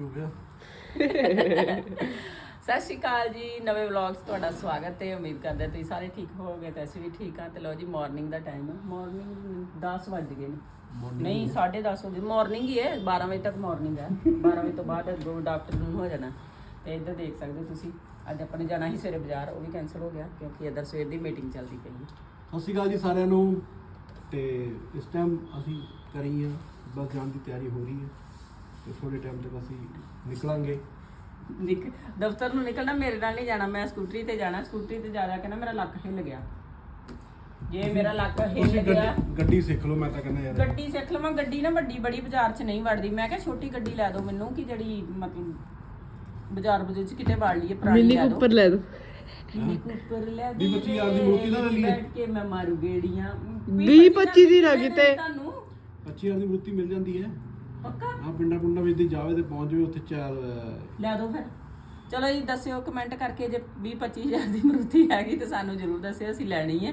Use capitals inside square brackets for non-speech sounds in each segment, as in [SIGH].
ਕੀ ਹੋ ਗਿਆ? [LAUGHS] ਸਤਿ ਸ਼੍ਰੀ ਅਕਾਲ ਜੀ ਨਵੇਂ ਵਲੌਗਸ ਤੁਹਾਡਾ ਸਵਾਗਤ ਹੈ। ਉਮੀਦ ਕਰਦੇ ਹਾਂ ਤੁਸੀਂ ਸਾਰੇ ਠੀਕ ਹੋਵੋਗੇ ਤੇ ਅਸੀਂ ਵੀ ਠੀਕ ਹਾਂ। ਤੇ ਲਓ ਜੀ ਮਾਰਨਿੰਗ ਦਾ ਟਾਈਮ ਹੈ। ਮਾਰਨਿੰਗ 10 ਵੱਜ ਗਏ ਨੇ। ਨਹੀਂ 10:30 ਵਜੇ ਮਾਰਨਿੰਗ ਹੀ ਹੈ 12 ਵਜੇ ਤੱਕ ਮਾਰਨਿੰਗ ਹੈ। 12 ਵਜੇ ਤੋਂ ਬਾਅਦ ਗੁੱਡ ਆਫਟਰਨੂਨ ਹੋ ਜਾਣਾ। ਤੇ ਇੱਧਰ ਦੇਖ ਸਕਦੇ ਹੋ ਤੁਸੀਂ। ਅੱਜ ਆਪਾਂ ਨੇ ਜਾਣਾ ਸੀ ਸਵੇਰੇ ਬਾਜ਼ਾਰ। ਉਹ ਵੀ ਕੈਨਸਲ ਹੋ ਗਿਆ ਕਿਉਂਕਿ ਇੱਧਰ ਸਵੇਰ ਦੀ ਮੀਟਿੰਗ ਚੱਲਦੀ ਪਈ ਹੈ। ਸਤਿ ਸ਼੍ਰੀ ਅਕਾਲ ਜੀ ਸਾਰਿਆਂ ਨੂੰ। ਤੇ ਇਸ ਟਾਈਮ ਅਸੀਂ ਕਰੀ ਆ ਬਸ ਜਾਣ ਦੀ ਤਿਆਰੀ ਹੋ ਰਹੀ ਹੈ। ਤੇ ਥੋੜੇ ਟਾਈਮ ਤੱਕ ਅਸੀਂ ਨਿਕਲਾਂਗੇ। ਨਿਕ ਦਫ਼ਤਰ ਨੂੰ ਨਿਕਲਣਾ ਮੇਰੇ ਨਾਲ ਨਹੀਂ ਜਾਣਾ ਮੈਂ ਸਕੂਟਰੀ ਤੇ ਜਾਣਾ ਸਕੂਟਰੀ ਤੇ ਜਾ ਜਾ ਕੇ ਨਾ ਮੇਰਾ ਲੱਕ ਹਿੱਲ ਗਿਆ। ਜੇ ਮੇਰਾ ਲੱਕ ਹਿੱਲ ਤੁਸੀਂ ਗਿਆ ਗੱਡੀ- ਗੱਡੀ ਸਿੱਖ ਲਓ ਮੈਂ ਤਾਂ ਕਹਿੰਦਾ ਯਾਰ। ਗੱਡੀ ਸਿੱਖ ਲਵਾਂ ਗੱਡੀ ਨਾ ਵੱਡੀ ਬੜੀ ਬਾਜ਼ਾਰ 'ਚ ਨਹੀਂ ਵੜਦੀ। ਮੈਂ ਕਿਹਾ ਛੋਟੀ ਗੱਡੀ ਲੈ ਦਿਓ ਮੈਨੂੰ ਕਿ ਜਿਹੜੀ ਮਤਲਬ ਬਾਜ਼ਾਰ ਬਜ਼ੂਰ 'ਚ ਕਿਤੇ ਵੜ ਲਈਏ ਪੁਰਾਣੀ ਮਿੰਨੀ ਲੈ ਦਿਓ। ਕੁੱਪਰ ਲੈ ਦੋ ਮਿੰਨੀ ਕੂਪਰ ਲੈ ਵੀਹ ਪੱਚੀ ਹਜ਼ਾਰ ਦੀ ਮੂਰਤੀ ਨਾ ਲੈ ਲਈਏ। ਬੈਠ ਕੇ ਮੈਂ ਮਾਰੂ ਗੇੜੀਆਂ। ਵੀਹ ਪੱਚੀ ਦੀ ਨਾ ਕਿਤੇ। ਤੁਹਾਨੂੰ। 25000 ਦੀ ਮੂਰਤੀ ਮਿਲ ਜਾਂਦੀ ਹੈ। ਪੱਕਾ? ਆ ਪਿੰਡਾਂ ਪੁੰਡਾਂ ਵਿੱਚ ਦੀ ਜਾਵੇ ਤੇ ਪਹੁੰਚ ਜਾਵੇ ਉੱਥੇ ਚਾਰ ਲੈ ਦਿਓ ਫਿਰ। ਚਲੋ ਜੀ ਦੱਸਿਓ ਕਮੈਂਟ ਕਰਕੇ ਜੇ 20 25000 ਦੀ ਮਰੂਤੀ ਹੈਗੀ ਤੇ ਸਾਨੂੰ ਜ਼ਰੂਰ ਦੱਸਿਓ ਅਸੀਂ ਲੈਣੀ ਹੈ।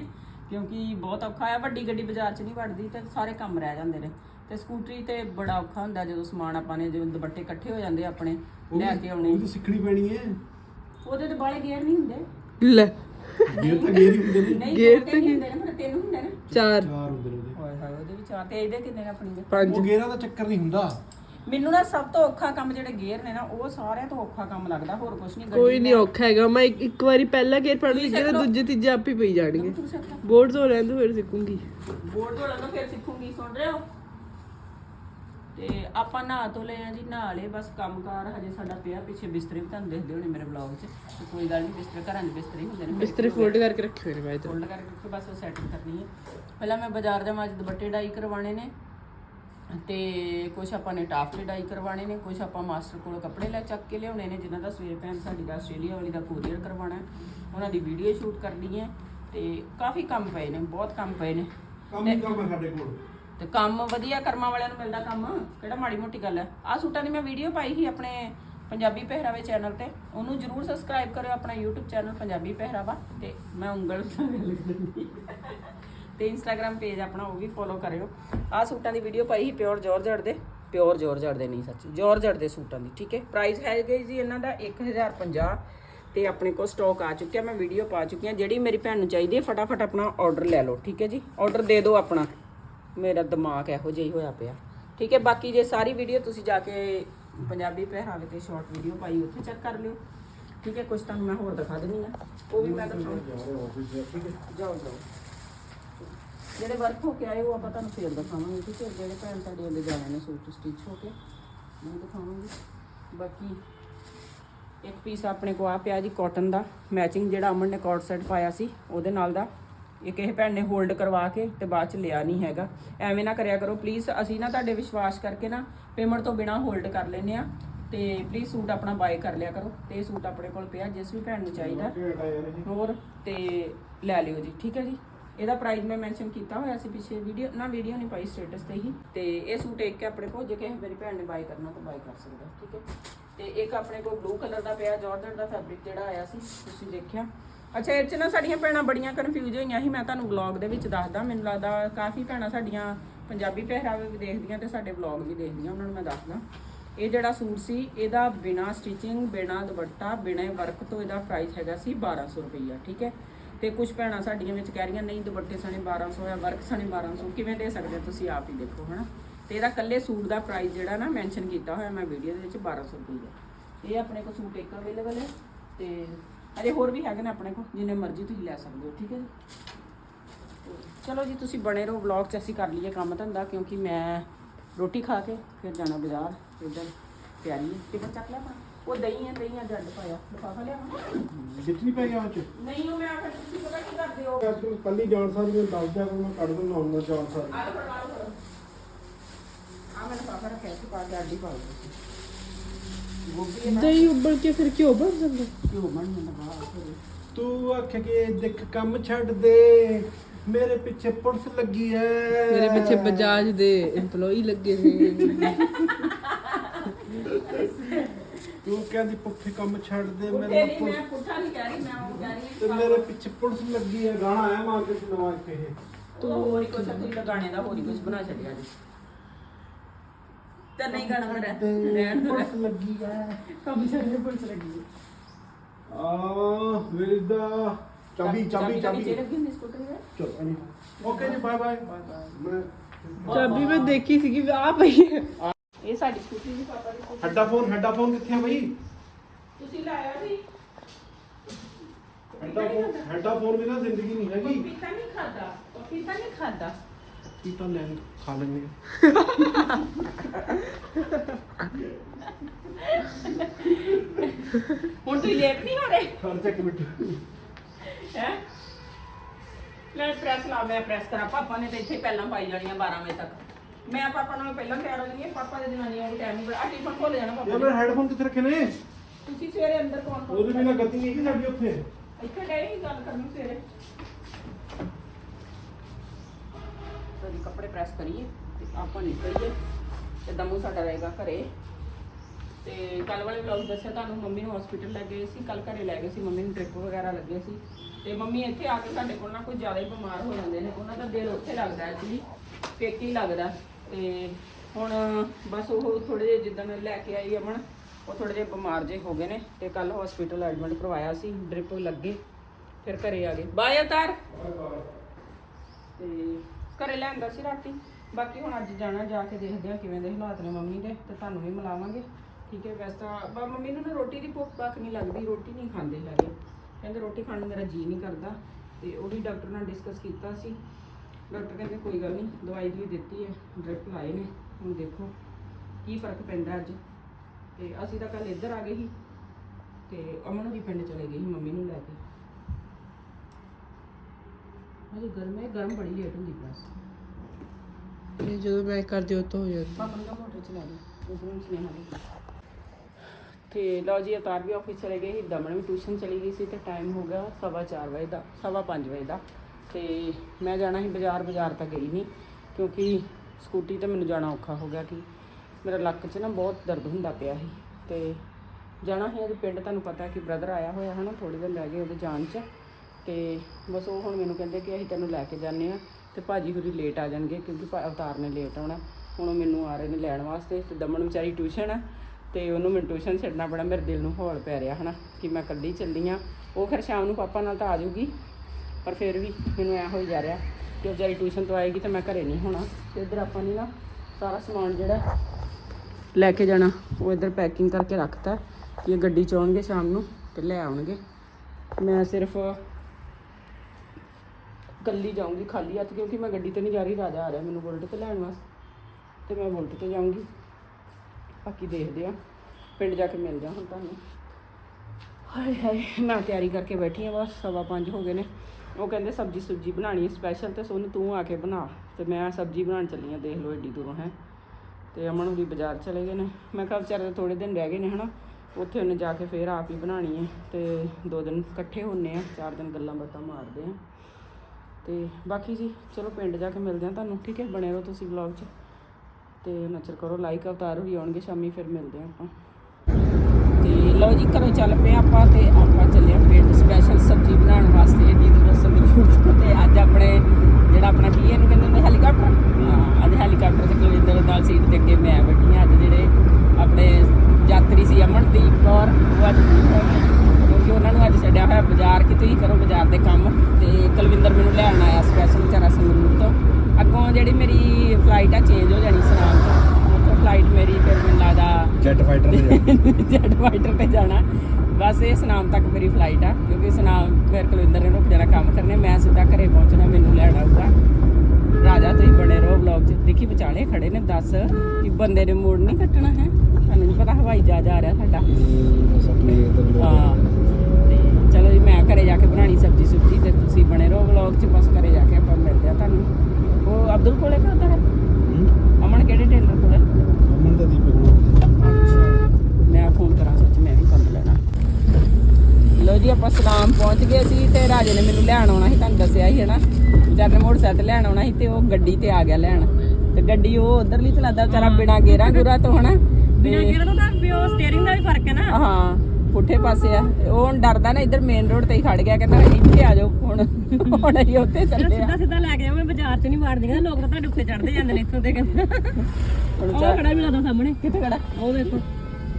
ਕਿਉਂਕਿ ਬਹੁਤ ਔਖਾ ਆ ਵੱਡੀ ਗੱਡੀ ਬਾਜ਼ਾਰ 'ਚ ਨਹੀਂ ਵੜਦੀ ਤੇ ਸਾਰੇ ਕੰਮ ਰਹਿ ਜਾਂਦੇ ਨੇ। ਤੇ ਸਕੂਟਰੀ ਤੇ ਬੜਾ ਔਖਾ ਹੁੰਦਾ ਜਦੋਂ ਸਮਾਨ ਆਪਾਂ ਨੇ ਜਿਵੇਂ ਦੁਪੱਟੇ ਇਕੱਠੇ ਹੋ ਜਾਂਦੇ ਆ ਆਪਣੇ ਲੈ ਕੇ ਆਉਣੇ। ਉਹ ਤਾਂ ਸਿੱਖਣੀ ਪੈਣੀ ਹੈ। ਉਹਦੇ ਤੇ ਬਾਲੇ ਗੇਅਰ ਨਹੀਂ ਹੁੰਦੇ। ਲੈ। ਗੇਰ ਤਾਂ ਗੇਰ ਹੀ ਹੁੰਦੇ ਨੇ। ਨਹੀਂ ਗੇਅਰ ਦੋ ਤਿੰਨ ਹੀ ਹੁੰਦੇ ਨੇ ਪਰ ਤਿੰਨ ਹੁੰਦੇ ਨੇ। ਚਾਰ। ਚਾਰ ਹੁੰਦੇ ਨੇ ਉਹਦੇ ਉਹਦੇ ਵਿੱਚ ਆ ਤੇ ਇਹਦੇ ਕਿੰਨੇ ਨੇ ਆਪਣੀ ਦੇ? ਪੰਜ। ਉਹ ਗੇਰਾਂ ਦਾ ਚੱਕਰ ਨਹੀਂ ਹੁੰਦਾ। ਮੈਨੂੰ ਨਾ ਸਭ ਤੋਂ ਔਖਾ ਕੰਮ ਜਿਹੜੇ ਗੇਅਰ ਨੇ ਨਾ ਉਹ ਸਾਰਿਆਂ ਤੋਂ ਔਖਾ ਕੰਮ ਲੱਗਦਾ ਹੋਰ ਕੁਝ ਨਹੀਂ ਕੋਈ ਨਹੀਂ ਔਖਾ ਹੈਗਾ। ਮੈਂ ਇੱਕ ਇੱਕ ਵਾਰੀ ਪਹਿਲਾ ਗੇਰ ਪੜ ਲਈ ਦੂਜੇ ਤੀਜੇ ਆਪੇ ਪਈ ਜਾਣਗੇ। ਤੂੰ ਸਿੱਖ ਬੋਰਡ ਤੋਂ ਰਹਿੰਦੇ ਫਿਰ ਸਿੱਖੂੰਗੀ। ਬੋਰਡ ਤੋਂ ਲੱਗਾ ਫਿਰ ਸਿੱਖੂਗੀ ਸੁਣ ਰਹੇ ਹੋ? ਤੇ ਆਪਾਂ ਨਹਾ ਤੋਂ ਲਏ ਆ ਜੀ ਨਹਾ ਲਏ ਬਸ ਕੰਮਕਾਰ ਹਜੇ ਸਾਡਾ ਪਿਆ ਪਿੱਛੇ ਬਿਸਤਰੇ ਵੀ ਤੁਹਾਨੂੰ ਦੇਖਦੇ ਹੋਣੇ ਮੇਰੇ ਬਲੌਗ 'ਚ। ਤੇ ਕੋਈ ਗੱਲ ਨਹੀਂ ਬਿਸਤਰੇ ਘਰਾਂ ਦੇ ਬਿਸਤਰੇ ਹੀ ਹੁੰਦੇ ਨੇ। ਬਿਸਤਰੇ ਫੋਲਡ ਕਰਕੇ ਰੱਖੇ ਹੋਏ ਨੇ ਬਾਈ ਫੋਲਡ ਕਰਕੇ ਰੱਖੋ, ਬਸ ਉਹ ਸੈਟਿੰਗ ਕਰਨੀ ਹੈ। ਪਹਿਲਾਂ ਮੈਂ ਬਾਜ਼ਾਰ ਜਾਵਾਂ ਅੱਜ ਦੁਪੱਟੇ ਡਾਈ ਕਰਵਾਣੇ ਨੇ। ਤੇ ਕੁਝ ਆਪਾਂ ਨੇ ਟਾਫ ਤੇ ਡਾਈ ਕਰਵਾਣੇ ਨੇ ਕੁਝ ਆਪਾਂ ਮਾਸਟਰ ਕੋਲੋਂ ਕੱਪੜੇ ਲੈ ਚੱਕ ਕੇ ਲਿਆਉਣੇ ਨੇ ਜਿਨ੍ਹਾਂ ਦਾ ਸਵੇਰ ਭੈਣ ਸਾਡੀ ਦਾ ਆਸਟ੍ਰੇਲੀਆ ਵਾਲੀ ਦਾ ਕੋਰੀਅਰ ਕਰਵਾਉਣਾ ਹੈ। ਉਹਨਾਂ ਦੀ ਵੀਡੀਓ ਸ਼ੂਟ ਕਰਨੀ ਹੈ। ਤੇ ਕਾਫੀ ਕੰਮ ਪਏ ਨੇ ਬਹੁਤ ਕੰਮ ਪਏ ਨੇ। ਕੰਮ ਹੀ ਕੰਮ ਸਾਡੇ ਕੋਲ। ਤੇ ਕੰਮ ਵਧੀਆ ਕਰਮਾਂ ਵਾਲਿਆਂ ਨੂੰ ਮਿਲਦਾ ਕੰਮ, ਕਿਹੜਾ ਮਾੜੀ ਮੋਟੀ ਗੱਲ ਹੈ। ਆ ਸੂਟਾਂ ਦੀ ਮੈਂ ਵੀਡੀਓ ਪਾਈ ਸੀ ਆਪਣੇ ਪੰਜਾਬੀ ਪਹਿਰਾਵੇ ਚੈਨਲ ਤੇ। ਉਹਨੂੰ ਜਰੂਰ ਸਬਸਕ੍ਰਾਈਬ ਕਰਿਓ ਆਪਣਾ YouTube ਚੈਨਲ ਪੰਜਾਬੀ ਪਹਿਰਾਵਾ ਤੇ ਮੈਂ ਉਂਗਲ ਨਾਲ ਗੱਲ ਕਰਨੀ ਤੇ Instagram ਪੇਜ ਆਪਣਾ ਉਹ ਵੀ ਫੋਲੋ ਕਰਿਓ। ਆ ਸੂਟਾਂ ਦੀ ਵੀਡੀਓ ਪਾਈ ਸੀ ਪਿਓਰ ਜਾਰਜਟ ਦੇ। ਪਿਓਰ ਜਾਰਜਟ ਦੇ ਨਹੀਂ ਸੱਚ ਜਾਰਜਟ ਦੇ ਸੂਟਾਂ ਦੀ, ਠੀਕ ਹੈ? ਪ੍ਰਾਈਸ ਹੈ ਗਈ ਜੀ ਇਹਨਾਂ ਦਾ 1050 ਤੇ ਆਪਣੇ ਕੋਲ ਸਟਾਕ ਆ ਚੁੱਕਿਆ, ਮੈਂ ਵੀਡੀਓ ਪਾ ਚੁੱਕੀ ਹਾਂ। ਜਿਹੜੀ ਮੇਰੀ ਭੈਣ ਨੂੰ ਚਾਹੀਦੀ ਹੈ, ਫਟਾਫਟ ਆਪਣਾ ਆਰਡਰ ਲੈ ਲਓ, ਠੀਕ ਹੈ ਜੀ? ਆਰਡਰ ਦੇ ਦਿਓ ਆਪਣਾ। ਮੇਰਾ ਦਿਮਾਗ ਇਹੋ ਜਿਹਾ ਹੀ ਹੋਇਆ ਪਿਆ। ਠੀਕ ਹੈ, ਬਾਕੀ ਜੇ ਸਾਰੀ ਵੀਡੀਓ ਤੁਸੀਂ ਜਾ ਕੇ ਪੰਜਾਬੀ ਪਹਿਰਾਵੇ ਤੇ ਸ਼ਾਰਟ ਵੀਡੀਓ ਪਾਈ, ਉੱਥੇ ਚੈੱਕ ਕਰ ਲਿਓ। ਠੀਕ ਹੈ ਕੁਝ ਤੁਹਾਨੂੰ ਮੈਂ ਹੋਰ ਦਿਖਾ ਦਿੰਦੀ ਆ ਉਹ ਵੀ ਮੈਂ ਦਿਖਾਉਂ ਜਾਓ ਜਾਓ। ਜਿਹੜੇ ਵਰਕ ਹੋ ਕੇ ਆਏ, ਉਹ ਆਪਾਂ ਤੁਹਾਨੂੰ ਫੇਰ ਦਿਖਾਵਾਂਗੇ, ਠੀਕ ਹੈ। ਜਿਹੜੇ ਭੈਣ ਤੁਹਾਡੇ ਦੇ ਜਾਣੇ ਨੇ ਸੂਟ ਸਟਿਚ ਹੋ ਕੇ, ਉਹ ਦਿਖਾਵਾਂਗੇ। ਬਾਕੀ ਇੱਕ ਪੀਸ ਆਪਣੇ ਕੋ ਆ ਪਿਆ ਜੀ ਕਾਟਨ ਦਾ। ਮੈਚਿੰਗ ਜਿਹੜਾ ਅਮਨ ਨੇ ਕੋਟ ਸੈਟ ਪਾਇਆ ਸੀ, ਉਹਦੇ ਨਾਲ ਦਾ। ਇਹ ਕਿਸੇ ਭੈਣ ਨੇ ਹੋਲਡ ਕਰਵਾ ਕੇ ਤੇ ਬਾਅਦ ਚ ਲਿਆ ਨਹੀਂ ਹੈਗਾ। ਐਵੇਂ ਨਾ ਕਰਿਆ ਕਰੋ। ਪਲੀਜ਼ ਅਸੀਂ ਨਾ ਤੁਹਾਡੇ ਵਿਸ਼ਵਾਸ ਕਰਕੇ ਨਾ ਪੇਮੈਂਟ ਤੋਂ ਬਿਨਾ ਹੋਲਡ ਕਰ ਲੈਨੇ ਆ ਤੇ ਪਲੀਜ਼ ਸੂਟ ਆਪਣਾ ਬਾਏ ਕਰ ਲਿਆ ਕਰੋ। ਤੇ ਇਹ ਸੂਟ ਆਪਣੇ ਕੋਲ ਪਿਆ ਜਿਸ ਵੀ ਭੈਣ ਨੂੰ ਚਾਹੀਦਾ। ਹੋਰ ਤੇ ਲੈ ਲਿਓ ਜੀ। ਠੀਕ ਹੈ ਜੀ? ਇਹਦਾ ਪ੍ਰਾਈਸ ਮੈਂ ਮੈਂਸ਼ਨ ਕੀਤਾ ਹੋਇਆ ਸੀ ਪਿੱਛੇ ਵੀਡੀਓ ਨਾ ਵੀਡੀਓ ਨਹੀਂ ਪਾਈ ਸਟੇਟਸ ਤੇ ਹੀ। ਤੇ ਇਹ ਸੂਟ ਇੱਕ ਹੈ ਆਪਣੇ ਕੋਲ ਜੇ ਕਿਸੇ ਮੇਰੀ ਭੈਣ ਨੇ ਬਾਈ ਕਰਨਾ ਤਾਂ ਬਾਈ ਕਰ ਸਕਦਾ। ਠੀਕ ਹੈ? ਤੇ ਇੱਕ ਆਪਣੇ ਕੋਲ ਬਲੂ ਕਲਰ ਦਾ ਪਿਆ ਜਾਰਜਟ ਦਾ ਫੈਬਰਿਕ ਜਿਹੜਾ ਆਇਆ ਸੀ ਤੁਸੀਂ ਦੇਖਿਆ। ਅੱਛਾ, ਇਹ 'ਚ ਨਾ ਸਾਡੀਆਂ ਭੈਣਾਂ ਬੜੀਆਂ ਕਨਫਿਊਜ਼ ਹੋਈਆਂ ਸੀ, ਮੈਂ ਤੁਹਾਨੂੰ ਵਲੌਗ ਦੇ ਵਿੱਚ ਦੱਸਦਾ, ਮੈਨੂੰ ਲੱਗਦਾ ਕਾਫੀ ਭੈਣਾਂ ਸਾਡੀਆਂ ਪੰਜਾਬੀ ਪਹਿਰਾਵੇ ਵੀ ਦੇਖਦੀਆਂ ਤੇ ਸਾਡੇ ਵਲੌਗ ਵੀ ਦੇਖਦੀਆਂ, ਉਹਨਾਂ ਨੂੰ ਮੈਂ ਦੱਸਦਾ। ਇਹ ਜਿਹੜਾ ਸੂਟ ਸੀ, ਇਹਦਾ ਬਿਨਾ ਸਟਿਚਿੰਗ ਬਿਨਾ ਦੁਪੱਟਾ, ਬਿਨਾ ਵਰਕ ਤੋਂ ਇਹਦਾ ਪ੍ਰਾਈਸ ਹੈਗਾ ਸੀ 1200 ਰੁਪਈਆ, ਠੀਕ ਹੈ? ਤੇ ਕੁਝ ਭੈਣਾਂ ਸਾਡੀਆਂ ਵਿੱਚ ਕਹਿ ਰਹੀਆਂ, ਨਹੀਂ, ਦੁਪੱਟੇ ਸਣੇ 1200 ਆ ਵਰਕ ਸਣੇ 1200 ਕਿਵੇਂ ਦੇ ਸਕਦੇ ਤੁਸੀਂ ਆਪ ਹੀ ਦੇਖੋ, ਹਨਾ? ਤੇ ਇਹਦਾ ਕੱਲੇ ਸੂਟ ਦਾ ਪ੍ਰਾਈਸ ਜਿਹੜਾ ਨਾ ਮੈਂਸ਼ਨ ਕੀਤਾ ਹੋਇਆ, ਮੈਂ ਵੀਡੀਓ ਦੇ ਵਿੱਚ 1200 ਰੁਪਈਆ। ਇਹ ਆਪਣੇ ਕੋਲ ਸੂਟ ਇੱਕ ਅਵੇਲੇਬਲ ਹੈ ਤੇ ਅਜੇ ਹੋਰ ਵੀ ਹੈਗੇ ਨੇ ਆਪਣੇ ਕੋਲ ਜਿੰਨੇ ਮਰਜ਼ੀ ਤੁਸੀਂ ਲੈ ਸਕਦੇ ਹੋ ਠੀਕ ਹੈ ਜੀ? ਚਲੋ ਜੀ ਤੁਸੀਂ ਬਣੇ ਰਹੋ ਵਲੌਗ 'ਚ ਅਸੀਂ ਕਰ ਲਈਏ ਕੰਮ ਧੰਦਾ ਕਿਉਂਕਿ ਮੈਂ ਰੋਟੀ ਖਾ ਕੇ ਫਿਰ ਜਾਣਾ ਬਾਜ਼ਾਰ ਇੱਧਰ ਤਿਆਰੀ ਹੈ। ਤੇ ਚੱਕ ਲਿਆ ਉਹ ਦਹੀਂ ਹੈ ਦਹੀਂ ਆ ਜੱਡ ਪਾਇਆ। ਲਿਫਾਫਾ ਲਿਆ ਜਿੱਤਨੀ ਪੈ ਗਿਆ ਉਹ ਚ? ਨਹੀਂ ਉਹ ਮੈਂ ਆਖਿਆ ਤੁਸੀਂ ਪਤਾ ਕੀ ਕਰਦੇ ਹੋ? ਅੱਜ ਕੱਲ੍ਹ ਕੱਲੀ ਜਾਣ ਸਾਰੀ ਨੂੰ ਦੱਸ ਦਿਆ ਮੈਂ ਕੱਢ ਦਿੰਦਾ ਹੁੰਦਾ ਜਾਣ ਲਓ ਆ ਮੈਂ ਲਿਫਾਫਾ ਰੱਖਿਆ ਸੀ ਪਾ ਕੇ ਅੱਡੀ ਪਾ ਤੁਸੀਂ ਗੋਭੀ ਦਹੀਂ ਉੱਬਲ ਕੇ ਫਿਰ ਕਿਉਂ ਬਣ ਜਾਂਦਾ। ਕਿਉਂ ਬਣ ਜਾਂਦਾ ਬਾਹਰ ਤੂੰ ਆਖ ਕੇ ਦੇਖ ਕੰਮ ਛੱਡ ਦੇ ਮੇਰੇ ਪਿੱਛੇ ਪੁਲਿਸ ਲੱਗੀ ਹੈ ਮੇਰੇ ਪਿੱਛੇ ਬਜਾਜ ਦੇ EMPLOYE ਲੱਗੇ ਨੇ। ਤੂੰ ਕਹਿੰਦੀ ਪੁੱਠੇ ਕੰਮ ਛੱਡ ਦੇ ਮੇਰੇ ਨਹੀਂ ਪੁਲਿਸ ਮੈਂ ਪੁੱਠਾ ਨਹੀਂ ਕਹਿ ਰਹੀ ਮੈਂ ਉਹ ਕਹਿ ਰਹੀ ਤੇ ਮੇਰੇ ਪਿੱਛੇ ਪੁਲਿਸ ਲੱਗੀ ਹੈ ਗਾਣਾ ਆਇਆ ਨਵਾਂ ਇੱਕ ਇਹ। ਤੂੰ ਹੋਰ ਹੀ ਕੁਝ ਤੁਸੀਂ ਲਗਾਣੇ ਦਾ ਹੋਰ ਹੀ ਕੁਝ ਬਣਾ ਛੱਡਿਆ ਜੀ ਤੇ ਨਹੀਂ ਗਾਣਾ ਮੇਰਾ ਰਹਿਣ ਦੋ। ਪੁਲਿਸ ਲੱਗੀ ਆ। ਕੰਮ ਚੱਲੇ ਪੁਲਿਸ ਲੱਗੀ ਆ। ਵੇਰ ਦਾ ਚਾਬੀ ਚਾਬੀ ਚਾਬੀ ਨੀਚੇ ਲੱਗੀ ਹੁੰਦੀ ਸਕੂਟਰ ਦੇ ਚਲੋ ਅਨੀ ਓਕੇ ਜੀ ਬਾਏ ਬਾਏ। ਮੈਂ ਚਾਬੀ ਮੈਂ ਦੇਖੀ ਸੀਗੀ ਆ ਪਈ ਹੈ। ਇਹ ਸਾਡੀ ਸਕੂਟਰੀ ਦੀ ਪਾਪਾ ਦੀ scooter। ਹੈਡਫੋਨ ਹੈਡਫੋਨ ਕਿੱਥੇ ਆ ਬਈ? ਤੁਸੀਂ ਲਾਇਆ ਸੀ। ਹੈਡਫੋਨ ਹੈਡਫੋਨ ਵੀ ਨਾ ਜ਼ਿੰਦਗੀ ਨਹੀਂ ਹੈਗੀ। ਪਪੀਤਾ ਨਹੀਂ ਖਾਦਾ ਪਪੀਤਾ ਨਹੀਂ ਖਾਦਾ ਕੀ ਤਾਂ ਲੈ ਖਾ ਲੈਂਦੇ ਆ। ਹੁਣ ਤੁਸੀਂ ਲੇਟ ਨਹੀਂ ਹੋ ਰਹੇ? ਖੜ ਇੱਕ ਮਿੰਟ। ਹੈ? ਲੈ ਪ੍ਰੈਸ ਲਾ ਮੈਂ ਪ੍ਰੈਸ ਕਰਾਂ। ਪਾਪਾ ਨੇ ਤਾਂ ਇੱਥੇ ਹੀ ਪਹਿਲਾਂ ਪਾਈ ਜਾਣੀਆਂ 12 ਵਜੇ ਤੱਕ। ਮੈਂ ਪਾਪਾ ਨਾਲ ਪਹਿਲਾਂ ਤਿਆਰ ਹੋ ਜਾਣੀ ਹੈ ਪਾਪਾ ਦੇ ਜਨਾਨੀਆਂ ਨੂੰ ਟਾਈਮ ਨਹੀਂ ਆ ਟਿਫਨ ਭੁੱਲ ਜਾਣਾ ਪਾਪਾ ਨੇ। ਮੇਰੇ ਹੈਡਫੋਨ ਕਿੱਥੇ ਰੱਖੇ ਨੇ? ਤੁਸੀਂ ਸਵੇਰੇ ਅੰਦਰ ਕੌਣ ਉਹਦੇ ਬਿਨਾ ਗਤੀ ਨਹੀਂ ਕਿ ਸਾਡੀ ਉੱਥੇ। ਇੱਥੇ ਗਏ ਹੀ ਗੱਲ ਕਰਨੀ ਸਵੇਰੇ। ਤਾਂ ਜੀ ਕੱਪੜੇ ਪ੍ਰੈਸ ਕਰੀਏ ਤੇ ਆਪਾਂ ਨਿਕਲੀਏ ਤੇ ਦਮੂ ਸਾਡਾ ਰਹੇਗਾ ਘਰੇ। ਤੇ ਕੱਲ ਵਾਲੇ ਵਲੌਗ ਦੱਸਿਆ ਤੁਹਾਨੂੰ ਮੰਮੀ ਨੂੰ ਹਸਪੀਟਲ ਲੈ ਗਏ ਸੀ ਕੱਲ ਘਰੇ ਲੈ ਗਏ ਸੀ, ਮੰਮੀ ਨੂੰ ਟ੍ਰਿਪ ਵਗੈਰਾ ਲੱਗੇ ਸੀ। ਤੇ ਮੰਮੀ ਇੱਥੇ ਆ ਕੇ ਸਾਡੇ ਕੋਲ ਨਾ ਕੋਈ ਜ਼ਿਆਦਾ ਹੀ ਬਿਮਾਰ ਹੋ ਜਾਂਦੇ ਨੇ, ਉਹਨਾਂ ਦਾ ਦਿਲ ਉੱਥੇ ਲੱਗਦਾ ਐਕਚੁਅਲੀ ਪੇਕੇ ਹੀ ਲੱਗਦਾ। ਤੇ ਹੁਣ ਬਸ ਉਹ ਥੋੜੇ ਜਿਹੇ ਮੈਂ ਲੈ ਕੇ ਆਈ ਅਮਨ, ਉਹ ਥੋੜੇ ਜਿਹੇ ਬਿਮਾਰ ਜੇ ਹੋ ਗਏ ਨੇ ਤੇ ਕੱਲ ਹਸਪੀਟਲ ਐਡਮਿਟ ਕਰਵਾਇਆ ਸੀ ਡ੍ਰਿਪ ਲੱਗੇ, ਫਿਰ ਘਰੇ ਆ ਗਏ। ਬਾਏ ਅਵਤਾਰ! ਤੇ ਘਰੇ ਲਿਆਂਦਾ ਸੀ ਰਾਤੀ। ਬਾਕੀ ਹੁਣ ਅੱਜ ਜਾਣਾ, ਜਾ ਕੇ ਦੇਖਦੇ ਆ ਕਿਵੇਂ ਦੇ ਹਾਲਾਤ ਨੇ ਮੰਮੀ ਦੇ, ਤੇ ਤੁਹਾਨੂੰ ਵੀ ਮਿਲਾਵਾਂਗੇ। ਠੀਕ ਹੈ, ਵੈਸੇ ਤਾਂ ਬਾ ਮੰਮੀ ਨੂੰ ਨਾ ਰੋਟੀ ਦੀ ਭੁੱਖ ਭਾਖ ਨਹੀਂ ਲੱਗਦੀ, ਰੋਟੀ ਨਹੀਂ ਖਾਂਦੇ ਹੈਗੇ। ਕਹਿੰਦੇ ਰੋਟੀ ਖਾਣ ਨੂੰ ਮੇਰਾ ਜੀ ਨਹੀਂ ਕਰਦਾ, ਤੇ ਉਹ ਵੀ ਡਾਕਟਰ ਨਾਲ ਡਿਸਕਸ ਕੀਤਾ ਸੀ। ਡਾਕਟਰ ਕਹਿੰਦੇ ਕੋਈ ਗੱਲ ਨਹੀਂ, ਦਵਾਈ ਵੀ ਦਿੱਤੀ ਹੈ ਡ੍ਰਿਪ ਲਾਏ ਨੇ, ਹੁਣ ਦੇਖੋ ਕੀ ਫ਼ਰਕ ਪੈਂਦਾ ਅੱਜ। ਤੇ ਅਸੀਂ ਤਾਂ ਕੱਲ ਇੱਧਰ ਆ ਗਏ ਸੀ, ਤੇ ਅਮਨ ਵੀ ਪਿੰਡ ਚਲੇ ਗਏ ਸੀ ਮੰਮੀ ਨੂੰ ਲੈ ਕੇ। ਅਜੇ ਗਰਮ ਹੈ ਗਰਮ ਬੜੀ ਲੇਟ ਹੁੰਦੀ ਬਸ। ਇਹ ਜਦੋਂ ਮੈਂ ਕਰਦੀ ਉਹ ਤੋਂ ਹੋ ਜਾਂਦੀ। ਪਾਪਾ ਨੂੰ ਮੋਟਰ ਚਲਾ ਦੇ ਉਸ ਨੂੰ ਸੁਨੇਹਾ ਦੇ ਤੇ ਲਓ ਜੀ ਅਤਾਰ ਵੀ ਆਫਿਸ ਚਲੇ ਗਏ ਸੀ ਦਮਨ ਵੀ ਟਿਊਸ਼ਨ ਚਲੀ ਗਈ ਸੀ ਤੇ ਟਾਈਮ ਹੋ ਗਿਆ ਸਵਾ ਚਾਰ ਵਜੇ ਦਾ ਸਵਾ ਪੰਜ ਵਜੇ ਦਾ। ਤੇ ਮੈਂ ਜਾਣਾ ਸੀ ਬਾਜ਼ਾਰ ਬਾਜ਼ਾਰ ਤਾਂ ਗਈ ਨਹੀਂ ਕਿਉਂਕਿ ਸਕੂਟੀ ਤੇ ਮੈਨੂੰ ਜਾਣਾ ਔਖਾ ਹੋ ਗਿਆ ਕਿ ਮੇਰਾ ਲੱਕ 'ਚ ਨਾ ਬਹੁਤ ਦਰਦ ਹੁੰਦਾ ਪਿਆ ਸੀ। ਤੇ ਜਾਣਾ ਸੀ ਅੱਜ ਪਿੰਡ ਤੁਹਾਨੂੰ ਪਤਾ ਕਿ ਬ੍ਰਦਰ ਆਇਆ ਹੋਇਆ ਹਨਾ ਥੋੜੇ ਦਿਨ ਰਹਿ ਗਏ ਉਹਦੇ ਜਾਣ 'ਚ। ਤੇ ਬਸ ਉਹ ਹੁਣ ਮੈਨੂੰ ਕਹਿੰਦੇ ਕਿ ਅਸੀਂ ਤੈਨੂੰ ਲੈ ਕੇ ਜਾਂਦੇ ਆ ਤੇ ਭਾਜੀ ਹੁਰੀ ਲੇਟ ਆ ਜਾਣਗੇ ਕਿਉਂਕਿ ਭਾ- ਅਵਤਾਰ ਨੇ ਲੇਟ ਆਉਣਾ। ਹੁਣ ਉਹ ਮੈਨੂੰ ਆ ਰਹੇ ਨੇ ਲੈਣ ਵਾਸਤੇ ਤੇ ਦਮਨ ਵਿਚਾਰੀ ਟਿਊਸ਼ਨ ਆ ਤੇ ਉਹਨੂੰ ਮੈਨੂੰ ਟਿਊਸ਼ਨ ਛੱਡਣਾ ਬੜਾ ਮੇਰੇ ਦਿਲ ਨੂੰ ਹੌਲ ਪੈ ਰਿਹਾ ਹਨਾ ਕਿ ਮੈਂ ਇਕੱਲੀ ਚੱਲੀ ਆ। ਉਹ ਫਿਰ ਸ਼ਾਮ ਨੂੰ ਪਾਪਾ ਨਾਲ ਤਾਂ ਆ ਜਾਊਗੀ, ਪਰ ਫਿਰ ਵੀ ਮੈਨੂੰ ਐ ਹੋਈ ਜਾ ਰਿਹਾ ਕਿ ਉਹ ਵਿਚਾਰੀ ਟਿਊਸ਼ਨ ਤੋਂ ਆਏਗੀ ਤਾਂ ਮੈਂ ਘਰੇ ਨਹੀਂ ਹੋਣਾ ਤੇ ਇੱਧਰ ਆਪਾਂ ਨੇ ਨਾ ਸਾਰਾ ਸਮਾਨ ਜਿਹੜਾ ਲੈ ਕੇ ਜਾਣਾ, ਉਹ ਇੱਧਰ ਪੈਕਿੰਗ ਕਰਕੇ ਰੱਖਤਾ ਕਿ ਇਹ ਗੱਡੀ ਚ ਆਉਣਗੇ ਸ਼ਾਮ ਨੂੰ ਤੇ ਲੈ ਆਉਣਗੇ। ਮੈਂ ਸਿਰਫ ਕੱਲੀ ਜਾਊਂਗੀ ਖਾਲੀ ਹੱਥ ਕਿਉਂਕਿ ਮੈਂ ਗੱਡੀ ਤੇ ਨਹੀਂ ਜਾ ਰਹੀ, ਰਾਜਾ ਆ ਰਿਹਾ ਮੈਨੂੰ ਬੁਲਟ ਤੇ ਲੈਣ ਵਾਸਤੇ ਤੇ ਮੈਂ ਬੁਲਟ ਤੇ ਜਾਊਂਗੀ। ਬਾਕੀ ਦੇਖਦੇ ਆ ਪਿੰਡ ਜਾ ਕੇ ਮਿਲ ਜਾ ਹੁਣ ਤੁਹਾਨੂੰ। ਹਾਏ ਹਾਏ ਮੈਂ ਤਿਆਰੀ ਕਰਕੇ ਬੈਠੀ ਆ ਬਸ, ਸਵਾ ਪੰਜ ਹੋ ਗਏ ਨੇ। ਉਹ ਕਹਿੰਦੇ ਸਬਜੀ ਸੁਬਜੀ ਬਣਾਣੀ ਹੈ ਸਪੈਸ਼ਲ ਤੇ ਸੋਨੂੰ ਤੂੰ ਆ ਕੇ ਬਣਾ। ਤੇ ਮੈਂ ਸਬਜੀ ਬਣਾਉਣ ਚੱਲੀ ਆ ਦੇਖ ਲਓ ਏਡੀ ਦੂਰੋਂ, ਹੈ। ਤੇ ਅਮਨ ਵੀ ਬਾਜ਼ਾਰ ਚਲੇ ਗਏ ਨੇ। ਮੈਂ ਕਿਹਾ ਵਿਚਾਰੇ ਥੋੜੇ ਦਿਨ ਰਹਿ ਗਏ ਨੇ, ਹਨਾ। ਉੱਥੇ ਉਹਨੇ ਜਾ ਕੇ ਫੇਰ ਆਪ ਹੀ ਬਣਾਣੀ ਹੈ ਤੇ ਦੋ ਦਿਨ ਇਕੱਠੇ ਹੁੰਨੇ ਆ, ਚਾਰ ਦਿਨ ਗੱਲਾਂ ਬਾਤਾਂ ਮਾਰਦੇ ਆ। ਤੇ ਬਾਕੀ ਜੀ, ਚਲੋ ਪਿੰਡ ਜਾ ਕੇ ਮਿਲਦੇ ਆ ਤੁਹਾਨੂੰ, ਠੀਕ ਹੈ? ਬਣੇ ਰਹੋ ਤੁਸੀਂ ਵਲੌਗ 'ਚ। ਤੇ ਨਜ਼ਰ ਕਰੋ ਲਾਈਕ ਅਵਤਾਰ ਹੋਈ ਆਉਣਗੇ, ਸ਼ਾਮੀ ਫਿਰ ਮਿਲਦੇ ਆ ਆਪਾਂ। ਤੇ ਲਓ ਜੀ, ਘਰੋਂ ਚੱਲ ਪਏ ਆਪਾਂ ਤੇ ਆਪਾਂ ਚੱਲੇ ਆ ਪਿੰਡ ਸਪੈਸ਼ਲ ਸਬਜ਼ੀ ਬਣਾਉਣ ਵਾਸਤੇ ਏਡੀ ਦੂਰੋਂ ਸੰਗਰੂਰ ਤੋਂ ਤੇ ਅੱਜ ਆਪਣੇ ਜਿਹੜਾ ਆਪਣਾ ਕੀ ਇਹਨੂੰ ਕਹਿੰਦੇ ਨੇ ਹੈਲੀਕਾਪਟਰ ਹਾਂ ਅੱਜ ਹੈਲੀਕਾਪਟਰ ਤੇ ਕੁਲਵਿੰਦਰ ਨਾਲ ਸੀਟ ਤੇ ਅੱਗੇ ਮੈਂ ਬੈਠੀ ਹਾਂ ਅੱਜ ਜਿਹੜੇ ਆਪਣੇ ਯਾਤਰੀ ਸੀ ਅਮਨਦੀਪ ਕੌਰ ਉਹ ਅੱਜ ਨਹੀਂ ਹੈਗੇ ਕਿਉਂਕਿ ਉਹਨਾਂ ਨੂੰ ਅੱਜ ਛੱਡਿਆ ਹੋਇਆ ਬਾਜ਼ਾਰ ਕਿ ਤੁਸੀਂ ਕਰੋ ਬਾਜ਼ਾਰ ਦੇ ਕੰਮ ਤੇ ਕੁਲਵਿੰਦਰ ਮੈਨੂੰ ਲੈਣ ਆਇਆ ਸਪੈਸ਼ਲ ਵਿਚਾਰਾ ਸੰਗਰੂਰ ਤੋਂ ਅੱਗੋਂ ਜਿਹੜੀ ਮੇਰੀ ਫਲਾਈਟ ਆ ਚੇਂਜ ਹੋ ਜਾਣੀ ਸਨਾਮ ਤੋਂ ਉੱਥੋਂ ਫਲਾਈਟ ਮੇਰੀ ਫਿਰ ਮੈਨੂੰ ਲੱਗਦਾ ਜੈਟ ਫਾਈਟਰ ਤੇ ਜੈਟ ਫਾਈਟਰ ਤੇ ਜਾਣਾ। ਬਸ ਇਹ ਸੁਨਾਮ ਤੱਕ ਮੇਰੀ ਫਲਾਈਟ ਆ ਕਿਉਂਕਿ ਸੁਨਾਮ ਫਿਰ ਕੁਲਵਿੰਦਰ ਨੇ ਰੁਕ ਜਾਣਾ ਕੰਮ ਕਰਨੇ ਮੈਂ ਸਿੱਧਾ ਘਰੇ ਪਹੁੰਚਣਾ ਮੈਨੂੰ ਲੈਣ ਆਊਗਾ ਰਾਜਾ ਤੁਸੀਂ ਬਣੇ ਰਹੋ ਵਲੌਗ 'ਚ। ਦੇਖੀ ਵਿਚਾਲੇ ਖੜੇ ਨੇ ਦੱਸ ਕਿ ਬੰਦੇ ਨੇ ਮੋੜ ਨਹੀਂ ਕੱਟਣਾ ਹੈ? ਸਾਨੂੰ ਨਹੀਂ ਪਤਾ ਹਵਾਈ ਜਹਾਜ਼ ਆ ਰਿਹਾ ਸਾਡਾ। ਹਾਂ। ਤੇ ਚਲੋ ਜੀ ਮੈਂ ਘਰੇ ਜਾ ਕੇ ਬਣਾਣੀ ਸਬਜੀ ਸੁਬਜੀ ਤੇ ਤੁਸੀਂ ਬਣੇ ਰਹੋ ਵਲੌਗ 'ਚ ਬਸ ਘਰੇ ਜਾ ਕੇ ਆਪਾਂ ਮਿਲਦੇ ਆ ਤੁਹਾਨੂੰ। ਉਹ ਅਬਦੁਲ ਕੋਲੇ ਕਾ ਉਧਰ? ਅਮਨ ਕਿਹੜੇ ਟੇਲਰ ਕੋਲੇ ਅਮਨ ਦਾ ਦੀਪਕ ਅੱਛਾ ਮੈਂ ਫੋਨ ਕਰਾਂ ਸੱਚ ਮੈਂ ਵੀ ਕੰਮ ਲੈਣਾ ਲੋ ਜੀ ਆਪਾਂ ਸਲਾਮ ਪਹੁੰਚ ਗਏ ਸੀ ਤੇ ਰਾਜੇ ਨੇ ਮੈਨੂੰ ਲੈਣ ਆਉਣਾ ਸੀ ਤੁਹਾਨੂੰ ਦੱਸਿਆ ਸੀ ਹਨਾ? ਜਦ ਨੇ ਮੋਟਰਸਾਈਕਲ ਲੈਣ ਆਉਣਾ ਸੀ ਤੇ ਉਹ ਗੱਡੀ ਤੇ ਆ ਗਿਆ ਲੈਣ। ਤੇ ਗੱਡੀ ਉਹ ਉਧਰਲੀ ਚਲਾਦਾ ਵਿਚਾਰਾ ਬਿਨਾ ਗੇਰਾ ਗੁਰਾ ਤੋਂ ਹਨਾ? ਬਿਨਾ ਗੇਰਾ ਤੋਂ ਤਾਂ ਵੀ ਉਹ ਸਟੀਅਰਿੰਗ ਦਾ ਵੀ ਫ਼ਰਕ ਹੈ ਨਾ? ਹਾਂ ਪੁੱਠੇ ਪਾਸੇ ਆ। ਤੇ ਉਹ ਹੁਣ ਡਰਦਾ ਨਾ ਇੱਧਰ ਮੇਨ ਰੋਡ ਤੇ ਹੀ ਖੜ ਗਿਆ ਕਹਿੰਦਾ ਇੱਥੇ ਆ ਜਾਓ ਹੁਣ ਹੁਣ ਅਸੀਂ ਉੱਥੇ ਚੱਲੇ ਆ। ਸਿੱਧਾ ਸਿੱਧਾ ਲੈ ਕੇ ਆਵਾਂ ਬਾਜ਼ਾਰ ਚ ਨਹੀਂ ਵਾੜਦੀਆਂ ਲੋਕ ਤਾਂ ਤੁਹਾਡੇ ਉੱਤੇ ਚੜਦੇ ਜਾਂਦੇ ਨੇ ਇੱਥੋਂ ਦੇ ਕਹਿੰਦੇ। ਉਹ ਖੜਾ ਵੀ ਲੱਗਦਾ ਸਾਹਮਣੇ। ਕਿੱਥੇ ਖੜਾ? ਉਹ ਵੇਖੋ।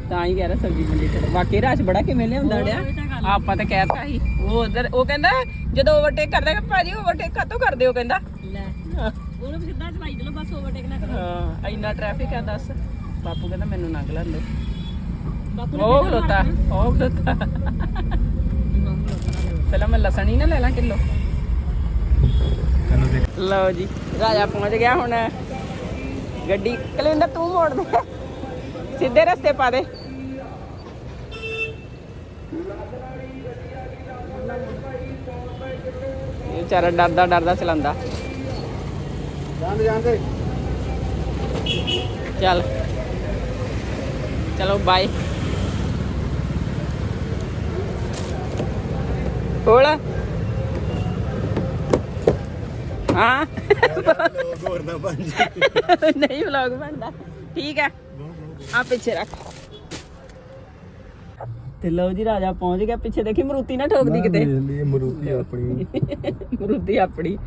ਤਾਂ ਹੀ ਕਹਿ ਰਿਹਾ ਸਬਜ਼ੀ ਮੰਡੀ ਤੇ। ਵਾਕਈ ਰਾਸ਼ ਬੜਾ ਕਿਵੇਂ ਲਿਆਉਂਦਾ ਡਿਆ ਆਪਾਂ ਤਾਂ ਕਹਿਤਾ ਸੀ। ਉਹ ਉਧਰ ਉਹ ਕਹਿੰਦਾ ਜਦੋਂ ਓਵਰਟੇਕ ਕਰਦਾ ਕਿ ਭਾਜੀ ਓਵਰਟੇਕ ਕਾਤੋਂ ਕਰਦੇ ਹੋ ਕਹਿੰਦਾ। ਲੈ ਉਹਨੂੰ ਵੀ ਸਿੱਧਾ ਚਲਾਈ ਚਲੋ ਬਸ ਓਵਰਟੇਕ ਨਾ ਕਰੋ। ਹਾਂ ਇੰਨਾ ਟ੍ਰੈਫਿਕ ਆ ਦੱਸ। ਬਾਪੂ ਕਹਿੰਦਾ ਮੈਨੂੰ ਉਹ ਖਲੋਤਾ ਉਹ ਖਲੋਤਾ। ਪਹਿਲਾਂ ਮੈਂ ਲਸਣ ਹੀ ਨਾ ਲੈ ਲਾਂ ਕਿਲੋ। ਲਓ ਜੀ ਰਾਜਾ ਪਹੁੰਚ ਗਿਆ ਹੁਣ। ਗੱਡੀ ਕਲਿੰਦਰ ਤੂੰ ਮੋੜ ਦੇ। ਸਿੱਧੇ ਰਸਤੇ ਪਾ ਦੇ ਇਹ ਵਿਚਾਰਾ ਡਰਦਾ ਡਰਦਾ ਚਲਾਉਂਦਾ। ਜਾਂਦੇ ਜਾਂਦੇ। ਚੱਲ। ਚਲੋ ਬਾਏ ਕੋਲ ਹਾਂ। ਹੋਰ ਨਾ ਬਣ ਨਹੀਂ ਵਲੌਗ ਬਣਦਾ। ਠੀਕ ਹੈ। ਆ ਪਿੱਛੇ ਰੱਖ। ਤੇ ਲਓ ਜੀ ਰਾਜਾ ਪਹੁੰਚ ਗਿਆ ਪਿੱਛੇ। ਦੇਖੀ ਮਰੂਤੀ ਨਾ ਠੋਕਦੀ ਕਿਤੇ? ਮਰੂਤੀ ਆਪਣੀ। [LAUGHS] ਮਰੂਤੀ ਆਪਣੀ।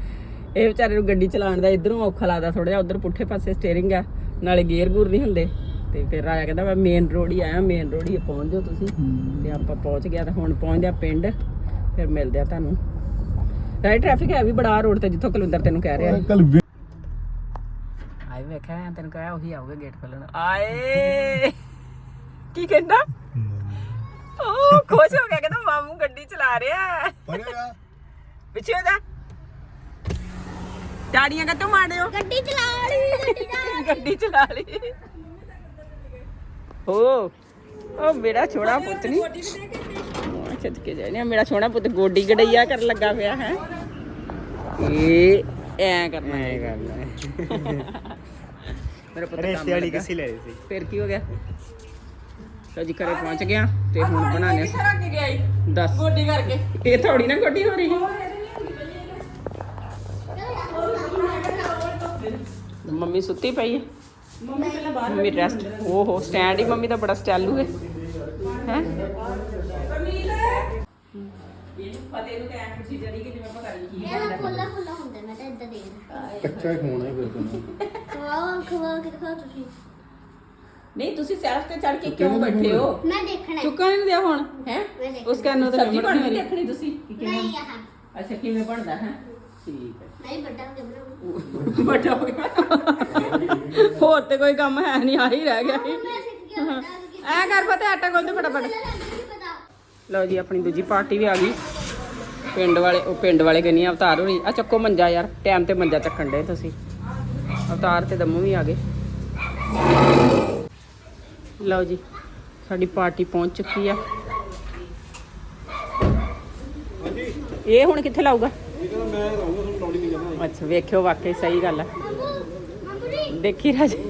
ਇਹ ਵਿਚਾਰੇ ਨੂੰ ਗੱਡੀ ਚਲਾਉਣ ਦਾ ਇਧਰੋਂ ਔਖਾ ਲੱਗਦਾ ਥੋੜਾ ਜਿਹਾ ਉਧਰ ਪੁੱਠੇ ਪਾਸੇ ਸਟੀਅਰਿੰਗ ਆ ਨਾਲੇ ਗੇਅਰ ਗੂਰ ਨਹੀਂ ਹੁੰਦੇ। ਤੇ ਫਿਰ ਰਾਜਾ ਕਹਿੰਦਾ ਮੈਂ ਮੇਨ ਰੋਡ ਹੀ ਆਇਆ ਮੇਨ ਰੋਡ ਹੀ ਪਹੁੰਚ ਜਾਓ ਤੁਸੀਂ। ਤੇ ਆਪਾਂ ਪਹੁੰਚ ਗਿਆ ਤੇ ਹੁਣ ਪਹੁੰਚਦੇ ਆ ਪਿੰਡ। ਫਿਰ ਮਿਲਦੇ ਆ ਤੁਹਾਨੂੰ। ਰਾਈ ਟ੍ਰੈਫਿਕ ਹੈ ਵੀ ਬੜਾ ਰੋਡ ਤੇ ਜਿੱਥੋਂ ਕੁਲਿੰਦਰ ਤੈਨੂੰ ਕਹਿ ਰਿਹਾ। ਕੱਲ ਆਏ ਵੇਖਿਆ ਤੈਨੂੰ ਕਹਿਆ ਉਹੀ ਆਊਗਾ ਗੇਟ ਖੋਲਣ। ਆਏ! ਕੀ ਕਹਿੰਦਾ? ਖੁਸ਼ ਹੋ ਗਿਆ ਕਹਿੰਦਾ ਮਾਮੂ ਗੱਡੀ ਚਲਾ ਰਿਹਾ ਹੈ। ਪੜੇਗਾ ਪਿੱਛੇ ਹੋ ਜਾ। ਟਾੜੀਆਂ ਕੱਟੋ ਮਾਰਿਓ? ਗੱਡੀ ਚਲਾ ਲਈ ਗੱਡੀ ਚਲਾ ਗੱਡੀ ਚਲਾ ਲਈ ਓ ਉਹ ਮੇਰਾ ਛੋੜਾ ਪੁੱਤ ਨਹੀਂ ਅੱਛਾ ਕੇ ਜਾਣੇ ਮੇਰਾ ਛੋਣਾ ਪੁੱਤ ਗੋਡੀ ਗੜਈਆ ਕਰਨ ਲੱਗਾ ਪਿਆ ਹੈ। ਇਹ ਐ ਕਰਨਾ। ਐ ਕਰਨਾ। ਮੇਰਾ ਪੁੱਤ ਰੇਤੇ ਵਾਲੀ ਕਿਸੇ ਲੈ ਰਹੀ ਸੀ। ਫਿਰ ਕੀ ਹੋ ਗਿਆ? ਤਾਂ ਜੀ ਘਰੇ ਪਹੁੰਚ ਗਿਆ ਤੇ ਹੁਣ ਬਣਾਣੇ ਦੱਸ। ਗੋਡੀ ਕਰਕੇ। ਇਹ ਥੋੜੀ ਨਾ ਗੋਡੀ ਹੋ ਰਹੀ। ਮੰਮੀ ਸੁੱਤੀ ਪਈ ਹੈ ਮੰਮੀ ਪਹਿਲਾਂ ਬਾਹਰ ਮੰਮੀ ਰੈਸਟ ਓਹੋ ਸਟੈਂਡ ਹੀ ਮੰਮੀ ਦਾ ਬੜਾ ਸਟਾਈਲੂ ਹੈ। ਹੈ? ਫਤਿਹ ਨੂੰ ਕਹਿ ਖੁਸ਼ੀ ਜਰੀ ਕਿ ਜਿਵੇਂ ਪਤਾ ਨਹੀਂ ਕੀ ਇਹ ਖੁੱਲਾ ਖੁੱਲਾ ਹੁੰਦਾ ਮੈਂ ਤਾਂ ਇੱਦਾਂ ਦੇਖਦਾ ਕੱਚਾ ਖੋਣਾ ਹੀ ਫਿਰ ਖਵਾਓ ਖਵਾਓ ਕਿ ਦਿਖਾਓ ਤੁਸੀਂ। ਨਹੀਂ ਤੁਸੀਂ ਸੈਲਫ ਤੇ ਚੜ ਕੇ ਕਿਉਂ ਬੈਠੇ ਹੋ? ਮੈਂ ਦੇਖਣਾ ਹੈ। ਚੁੱਕਾ ਨਹੀਂ ਦਿਆ ਹੁਣ ਹੈ? ਮੈਂ ਉਸ ਕਰਨ ਉਹਦਾ ਸਬਜ਼ੀ ਬਣਦੀ ਦੇਖਣੀ ਤੁਸੀਂ ਨਹੀਂ ਆਹ। ਅੱਛਾ ਕਿਵੇਂ ਬਣਦਾ ਹੈ? ਠੀਕ ਹੈ। ਨਹੀਂ ਵੱਡਾ ਹੋ ਗਿਆ ਵੱਡਾ ਹੋ ਗਿਆ ਹੋਰ ਤੇ ਕੋਈ ਕੰਮ ਹੈ ਨਹੀਂ ਆਹੀ ਰਹਿ ਗਿਆ ਸੀ। ਮੈਂ ਸਿੱਖ ਗਿਆ ਵੱਡਾ ਹੋ ਗਿਆ ਐ ਕਰ ਪਤਾ ਆਟਾ ਗੁੰਨ ਦੇ ਫਟਾਫਟ। ਨਹੀਂ ਪਤਾ। ਲਓ ਜੀ ਆਪਣੀ ਦੂਜੀ ਪਾਰਟੀ ਵੀ ਆ ਗਈ। ਪਿੰਡ ਵਾਲੇ ਉਹ ਪਿੰਡ ਵਾਲੇ ਕਹਿੰਨੀ ਅਵਤਾਰ ਹੋਣੀ ਆ ਚੱਕੋ ਮੰਜਾ ਯਾਰ ਟਾਈਮ ਤੇ ਮੰਜਾ ਚੱਕਣ ਦੇ ਤੁਸੀਂ। ਅਵਤਾਰ ਤੇ ਦਮੂ ਵੀ ਆ ਗਏ। ਲਓ ਜੀ, ਸਾਡੀ ਪਾਰਟੀ ਪਹੁੰਚ ਚੁੱਕੀ ਆ। ਇਹ ਹੁਣ ਕਿੱਥੇ ਲਾਊਗਾ? ਅੱਛਾ, ਵੇਖਿਓ ਵਾਕਈ ਸਹੀ ਗੱਲ ਆ। ਮੰਮੂ ਮੰਮੂ ਜੀ ਦੇਖੀ ਰਾਜੇ।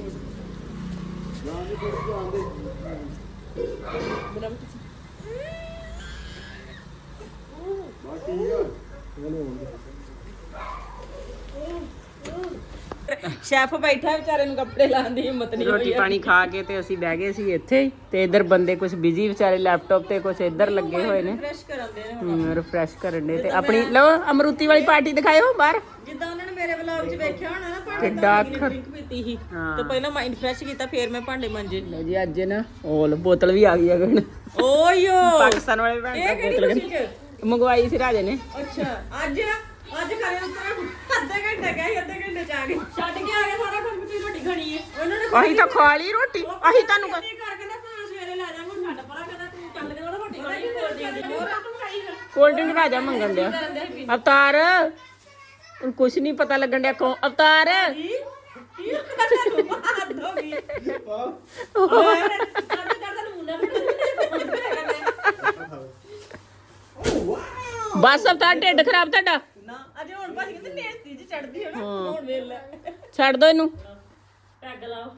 ਸ਼ੈਫ ਬੈਠਾ ਵਿਚਾਰੇ ਨੂੰ ਕੱਪੜੇ ਲਾਉਣ ਦੀ ਹਿੰਮਤ ਨਹੀਂ ਰੋਟੀ ਪਾਣੀ ਖਾ ਕੇ ਤੇ ਅਸੀਂ ਬਹਿ ਗਏ ਸੀ ਇੱਥੇ ਹੀ ਤੇ ਇੱਧਰ ਬੰਦੇ ਕੁਝ ਬਿਜ਼ੀ ਵਿਚਾਰੇ ਲੈਪਟਾਪ ਤੇ ਕੁਝ ਇੱਧਰ ਲੱਗੇ ਹੋਏ ਨੇ। ਰਿਫਰੈਸ਼ ਕਰਨ ਦੇ ਤੇ ਆਪਣੀ ਲਓ ਅਮਰੂਤੀ ਵਾਲੀ ਪਾਰਟੀ ਦਿਖਾਇਓ ਬਾਹਰ। ਜਿੱਦਾਂ ਉਹਨਾਂ ਨੇ ਮੇਰੇ ਵਲੌਗ 'ਚ ਵੇਖਿਆ ਹੋਣਾ ਨਾ ਭਾਂਡੇ ਕਿੱਡਾ ਡਰਿੰਕ ਪੀਤੀ ਸੀ। ਹਾਂ। ਤੇ ਪਹਿਲਾਂ ਮਾਈਂਡ ਫਰੈਸ਼ ਕੀਤਾ ਫਿਰ ਮੈਂ ਭਾਂਡੇ ਮਾਂਜੇ। ਲਓ ਜੀ ਅੱਜ ਨਾ ਓਲ ਬੋਤਲ ਵੀ ਆ ਗਈ ਅਗਣ ਓਯੋ ਪਾਕਿਸਤਾਨ ਵਾਲੇ ਭੈਣ ਇਹ ਦਾ ਕਿਹੜੀ ਬੋਤਲ। ਖੁਸ਼ੀ 'ਚ? ਮੰਗਵਾਈ ਸੀ ਰਾਜੇ ਨੇ। ਅੱਛਾ ਅੱਜ ਅੱਜ ਖਾਣੇ ਉੱਤੇ ਅੱਧੇ ਘੰਟੇ ਅੱਧੇ ਘੰਟੇ ਚ ਆ ਗਏ ਛੱਡ ਕੇ ਆ ਗਏ ਸਾਰਾ ਕੰਮ ਤੁਸੀਂ ਰੋਟੀ ਖਾਣੀ ਹੈ। ਉਹਨਾਂ ਨੇ ਅਸੀਂ ਤਾਂ ਖਾ ਲਈ ਰੋਟੀ। ਅਸੀਂ ਤੁਹਾਨੂੰ ਕ- ਇਹ ਕਰਕੇ ਨਾ ਭਾਂ ਸਵੇਰੇ ਲੈ ਜਾਵਾਂ ਛੱਡ ਪਰਾਂ ਕਹਿੰਦਾ ਤੂੰ ਚੱਲ ਕੇ ਉਹਦਾ ਰੋਟੀ ਖਾਣੀ ਕੋਲ ਦੇ ਹੋਰ ਤੂੰ ਖਾਈ ਫਿਰ। ਕੋਲਡ ਡਰਿੰਕ ਰਾਜਾ ਮੰਗਣ ਡਿਆ ਅਵਤਾਰ ਹੁਣ ਕੁਛ ਨਹੀਂ ਪਤਾ ਲੱਗਣ ਡਿਆ ਕੌਣ ਅਵਤਾਰ। ਕੀ? ਕੀ ਕਰਦਾ ਤੂੰ ਹੱਦ ਹੋ ਗਈ। ਓਏ ਕਰਦੇ ਕਰਦੇ ਨੂੰ ਮੁੰਡਾ ਬਸ ਅਵਤਾਰ ਢਿੱਡ ਖਰਾਬ ਤੁਹਾਡਾ। ਚੜਦੀ ਹੈ ਨਾ ਹੁਣ ਵੇਲ ਲੈ। ਛੱਡ ਦੋ ਇਹਨੂੰ। ਟੈਗ ਲਾਓ।